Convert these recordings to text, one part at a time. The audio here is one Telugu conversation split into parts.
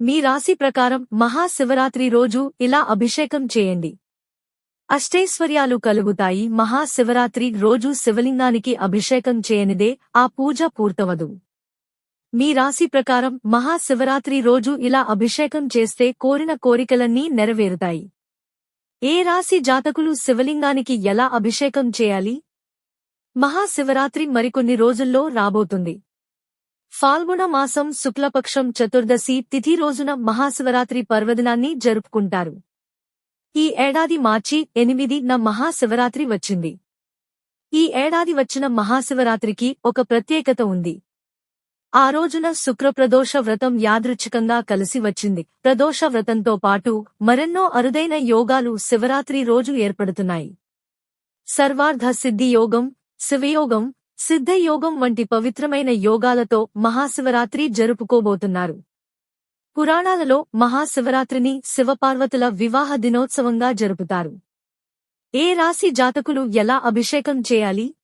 మీ రాశి ప్రకారం మహాశివరాత్రి రోజు ఇలా అభిషేకం చేయండి. అష్టైశ్వర్యాలు కలుగుతాయి. మహాశివరాత్రి రోజు శివలింగానికి అభిషేకం చేయనిదే ఆ పూజ పూర్తవదు. మీ రాశి ప్రకారం మహాశివరాత్రి రోజు ఇలా అభిషేకం చేస్తే కోరిన కోరికలన్నీ నెరవేరుతాయి. ఏ రాశి జాతకులు శివలింగానికి ఎలా అభిషేకం చేయాలి? మహాశివరాత్రి మరికొన్ని రోజుల్లో రాబోతుంది. ఫాల్గుణ మాసం శుక్లపక్షం చతుర్దశి తిథి రోజున మహాశివరాత్రి పర్వదినాన్ని జరుపుకుంటారు. ఈ ఏడాది మార్చి ఎనిమిది న మహాశివరాత్రి వచ్చింది. ఈ ఏడాది వచ్చిన మహాశివరాత్రికి ఒక ప్రత్యేకత ఉంది. ఆ రోజున శుక్రప్రదోష వ్రతం యాదృచ్ఛికంగా కలిసి వచ్చింది. ప్రదోష వ్రతంతో పాటు మరెన్నో అరుదైన యోగాలు శివరాత్రి రోజు ఏర్పడుతున్నాయి. సర్వార్ధ సిద్ధి యోగం శివయోగం సిద్ధయోగం వంటి పవిత్రమైన యోగాలతో మహాశివరాత్రి జరుపుకోబోతున్నారు. పురాణాలలో మహాశివరాత్రిని శివపార్వతుల వివాహ దినోత్సవంగా జరుపుతారు. ఏ రాశి జాతకులు ఎలా అభిషేకం చేయాలి?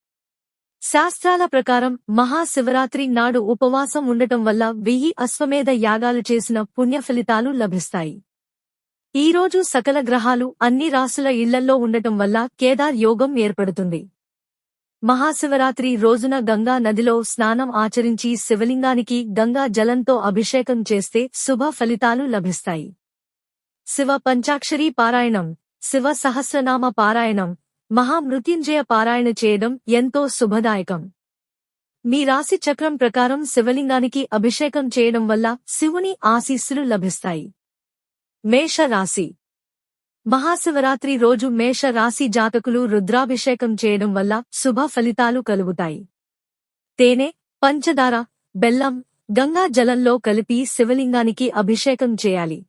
శాస్త్రాల ప్రకారం మహాశివరాత్రి నాడు ఉపవాసం ఉండటం వల్ల వెయ్యి అశ్వమేధ యాగాలు చేసిన పుణ్య ఫలితాలు లభిస్తాయి. ఈరోజు సకల గ్రహాలు అన్ని రాసుల ఇళ్ళల్లో ఉండటం వల్ల కేదార్ యోగం ఏర్పడుతుంది. మహాశివరాత్రి రోజున గంగా నదిలో స్నానం ఆచరించి శివలింగానికి గంగా జలంతో అభిషేకం చేస్తే శుభ ఫలితాలు లభిస్తాయి. శివ పంచాక్షరీ పారాయణం శివ సహస్రనామ పారాయణం మహామృత్యుంజయ పారాయణ చేయడం ఎంతో శుభదాయకం. మీ రాశి చక్రం ప్రకారం శివలింగానికి అభిషేకం చేయడం వల్ల శివుని ఆశీస్సులు లభిస్తాయి. మేష రాశి మహాశివరాత్రి రోజు మేష రాశి జాతకులు రుద్రాభిషేకం చేయడం వల్ల శుభ ఫలితాలు కలుగుతాయి. తేనె పంచదార బెల్లం గంగా జలంలో కలిపి శివలింగానికి అభిషేకం చేయాలి.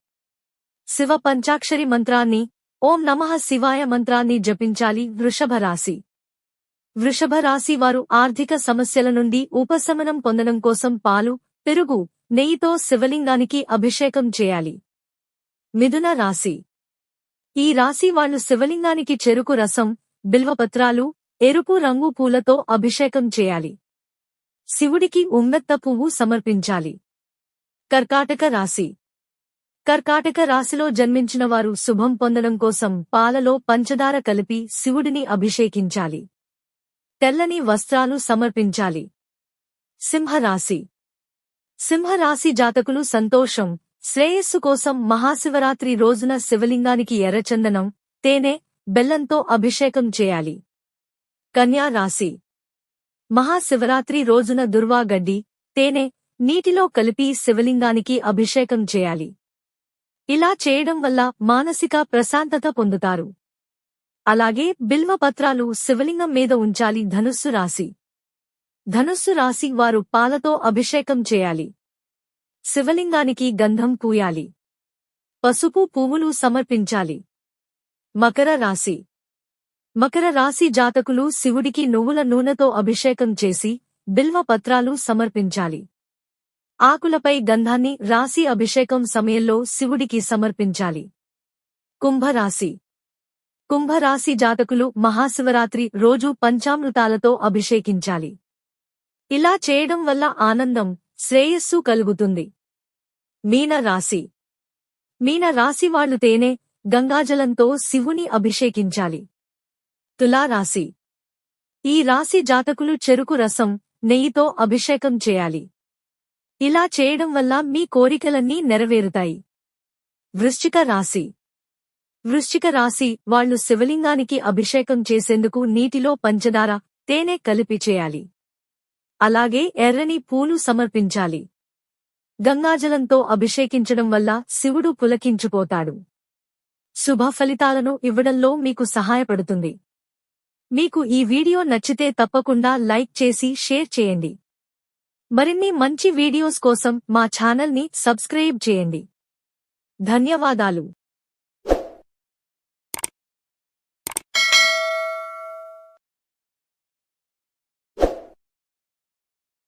శివ పంచాక్షరి మంత్రాన్ని ఓం నమః శివాయ మంత్రాన్ని జపించాలి వృషభ రాశి. వృషభ రాశి వారు ఆర్థిక సమస్యల నుండి ఉపశమనం పొందడం కోసం పాలు పెరుగు నెయ్యితో శివలింగానికి అభిషేకం చేయాలి. మిథున రాశి ఈ రాశి వాళ్ళు శివలింగానికి చెరుకు రసం బిల్వపత్రాలు ఎరుపు రంగు పూలతో అభిషేకం చేయాలి. శివుడికి ఉమ్మెత్త పువ్వు సమర్పించాలి. కర్కాటక రాశి. కర్కాటక రాశిలో జన్మించిన వారు శుభం పొందడం కోసం పాలలో పంచదార కలిపి శివుడిని అభిషేకించాలి. తెల్లని వస్త్రాలు సమర్పించాలి. సింహరాశి. సింహరాశి జాతకులు సంతోషం శ్రేయస్సు కోసం మహాశివరాత్రి రోజున శివలింగానికి ఎర్రచందనం తేనె బెల్లంతో అభిషేకం చేయాలి. కన్యా రాశి. మహాశివరాత్రి రోజున దుర్వాగడ్డి తేనె నీటిలో కలిపి శివలింగానికి అభిషేకం చేయాలి. ఇలా చేయడం వల్ల మానసిక ప్రశాంతత పొందుతారు. అలాగే బిల్వపత్రాలు శివలింగం మీద ఉంచాలి ధనుస్సు రాశి. ధనుస్సు రాశి వారు పాలతో అభిషేకం చేయాలి. శివలింగానికి గంధం పూయాలి. పసుపు పువ్వులు సమర్పించాలి. మకర రాశి. మకర రాశి జాతకులు శివుడికి నువ్వుల నూనెతో అభిషేకం చేసి బిల్వ పత్రాలు సమర్పించాలి. ఆకులపై గంధాన్ని రాశి అభిషేకం సమయంలో శివుడికి సమర్పించాలి. కుంభరాశి. కుంభరాశి జాతకులు మహాశివరాత్రి రోజు పంచామృతాలతో అభిషేకించాలి. ఇలా చేయడం వల్ల ఆనందం శ్రేయస్సు కలుగుతుంది. మీన రాశి. మీన రాశి వాళ్ళు తేనె గంగాజలంతో శివుని అభిషేకించాలి. తులారాశి ఈ రాశి జాతకులు చెరుకు రసం నెయ్యితో అభిషేకం చేయాలి. ఇలా చేయడం వల్ల మీ కోరికలన్నీ నెరవేరుతాయి. వృశ్చిక రాశి. వృశ్చిక రాశి వాళ్ళు శివలింగానికి అభిషేకం చేసేందుకు నీటిలో పంచదార తేనె కలిపి చేయాలి. అలాగే ఎర్రని పూలు సమర్పించాలి. గంగాజలంతో అభిషేకించడం వల్ల శివుడు పులకించిపోతాడు. శుభ ఫలితాలను ఇవ్వడంలో మీకు సహాయపడుతుంది. మీకు ఈ వీడియో నచ్చితే తప్పకుండా లైక్ చేసి షేర్ చేయండి. మరిన్ని మంచి వీడియోస్ కోసం మా ఛానల్ని సబ్స్క్రైబ్ చేయండి. ధన్యవాదాలు.